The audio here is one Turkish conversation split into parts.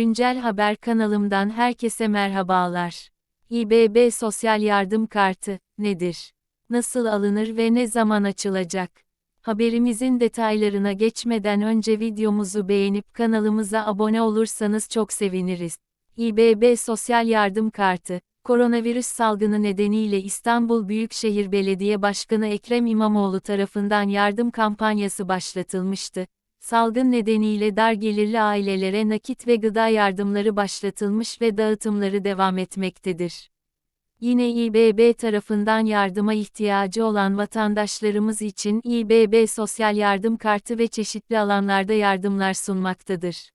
Güncel Haber kanalımdan herkese merhabalar. İBB Sosyal Yardım Kartı nedir? Nasıl alınır ve ne zaman açılacak? Haberimizin detaylarına geçmeden önce videomuzu beğenip kanalımıza abone olursanız çok seviniriz. İBB Sosyal Yardım Kartı, koronavirüs salgını nedeniyle İstanbul Büyükşehir Belediye Başkanı Ekrem İmamoğlu tarafından yardım kampanyası başlatılmıştı. Salgın nedeniyle dar gelirli ailelere nakit ve gıda yardımları başlatılmış ve dağıtımları devam etmektedir. Yine İBB tarafından yardıma ihtiyacı olan vatandaşlarımız için İBB Sosyal Yardım Kartı ve çeşitli alanlarda yardımlar sunmaktadır.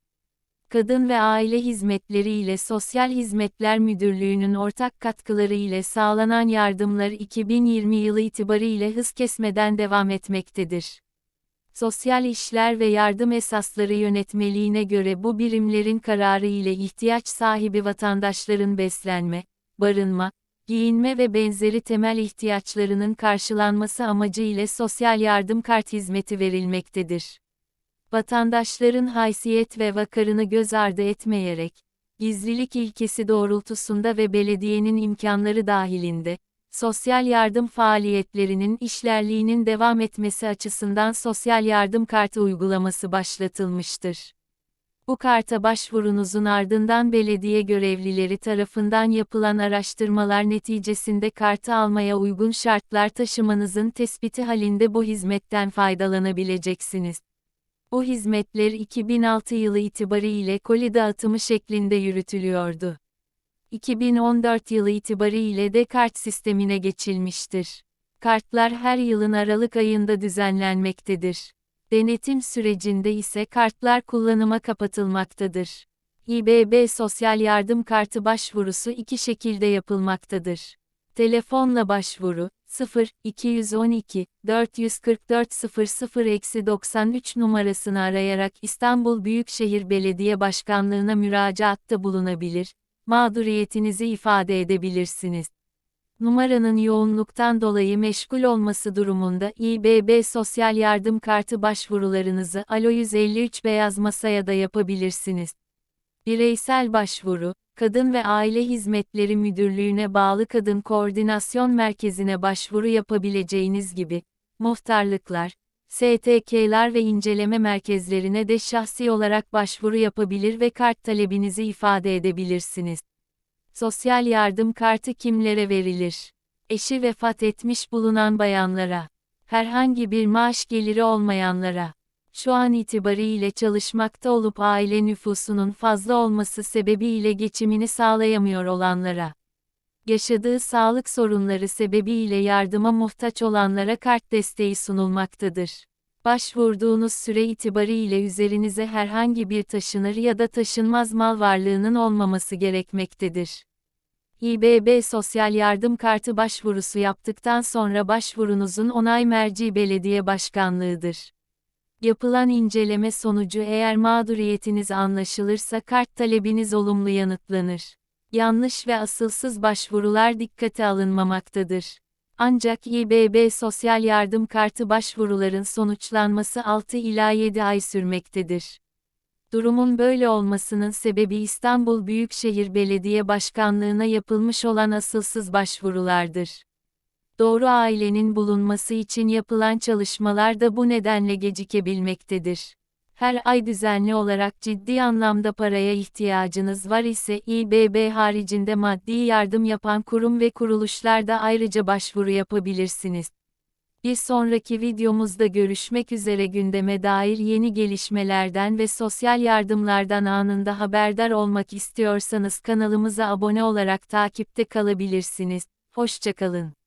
Kadın ve Aile Hizmetleri ile Sosyal Hizmetler Müdürlüğü'nün ortak katkıları ile sağlanan yardımlar 2020 yılı itibariyle hız kesmeden devam etmektedir. Sosyal İşler ve Yardım Esasları Yönetmeliğine göre bu birimlerin kararı ile ihtiyaç sahibi vatandaşların beslenme, barınma, giyinme ve benzeri temel ihtiyaçlarının karşılanması amacı ile sosyal yardım kart hizmeti verilmektedir. Vatandaşların haysiyet ve vakarını göz ardı etmeyerek, gizlilik ilkesi doğrultusunda ve belediyenin imkanları dahilinde, sosyal yardım faaliyetlerinin işlerliğinin devam etmesi açısından sosyal yardım kartı uygulaması başlatılmıştır. Bu karta başvurunuzun ardından belediye görevlileri tarafından yapılan araştırmalar neticesinde kartı almaya uygun şartlar taşımanızın tespiti halinde bu hizmetten faydalanabileceksiniz. Bu hizmetler 2006 yılı itibariyle koli dağıtımı şeklinde yürütülüyordu. 2014 yılı itibariyle de kart sistemine geçilmiştir. Kartlar her yılın Aralık ayında düzenlenmektedir. Denetim sürecinde ise kartlar kullanıma kapatılmaktadır. İBB Sosyal Yardım Kartı başvurusu iki şekilde yapılmaktadır. Telefonla başvuru 0 212 444 00 93 numarasını arayarak İstanbul Büyükşehir Belediye Başkanlığına müracaatta bulunabilir mağduriyetinizi ifade edebilirsiniz. Numaranın yoğunluktan dolayı meşgul olması durumunda İBB Sosyal Yardım Kartı başvurularınızı Alo 153 beyaz masaya da yapabilirsiniz. Bireysel başvuru, Kadın ve Aile Hizmetleri Müdürlüğü'ne bağlı Kadın Koordinasyon Merkezi'ne başvuru yapabileceğiniz gibi, muhtarlıklar, STK'lar ve inceleme merkezlerine de şahsi olarak başvuru yapabilir ve kart talebinizi ifade edebilirsiniz. Sosyal yardım kartı kimlere verilir? Eşi vefat etmiş bulunan bayanlara, herhangi bir maaş geliri olmayanlara, şu an itibariyle çalışmakta olup aile nüfusunun fazla olması sebebiyle geçimini sağlayamıyor olanlara, yaşadığı sağlık sorunları sebebiyle yardıma muhtaç olanlara kart desteği sunulmaktadır. Başvurduğunuz süre itibariyle üzerinize herhangi bir taşınır ya da taşınmaz mal varlığının olmaması gerekmektedir. İBB Sosyal Yardım Kartı başvurusu yaptıktan sonra başvurunuzun onay merci belediye başkanlığıdır. Yapılan inceleme sonucu eğer mağduriyetiniz anlaşılırsa kart talebiniz olumlu yanıtlanır yanlış ve asılsız başvurular dikkate alınmamaktadır. Ancak İBB Sosyal Yardım Kartı başvuruların sonuçlanması 6 ila 7 ay sürmektedir. Durumun böyle olmasının sebebi İstanbul Büyükşehir Belediye Başkanlığına yapılmış olan asılsız başvurulardır. Doğru ailenin bulunması için yapılan çalışmalar da bu nedenle gecikebilmektedir her ay düzenli olarak ciddi anlamda paraya ihtiyacınız var ise İBB haricinde maddi yardım yapan kurum ve kuruluşlarda ayrıca başvuru yapabilirsiniz. Bir sonraki videomuzda görüşmek üzere gündeme dair yeni gelişmelerden ve sosyal yardımlardan anında haberdar olmak istiyorsanız kanalımıza abone olarak takipte kalabilirsiniz. Hoşçakalın.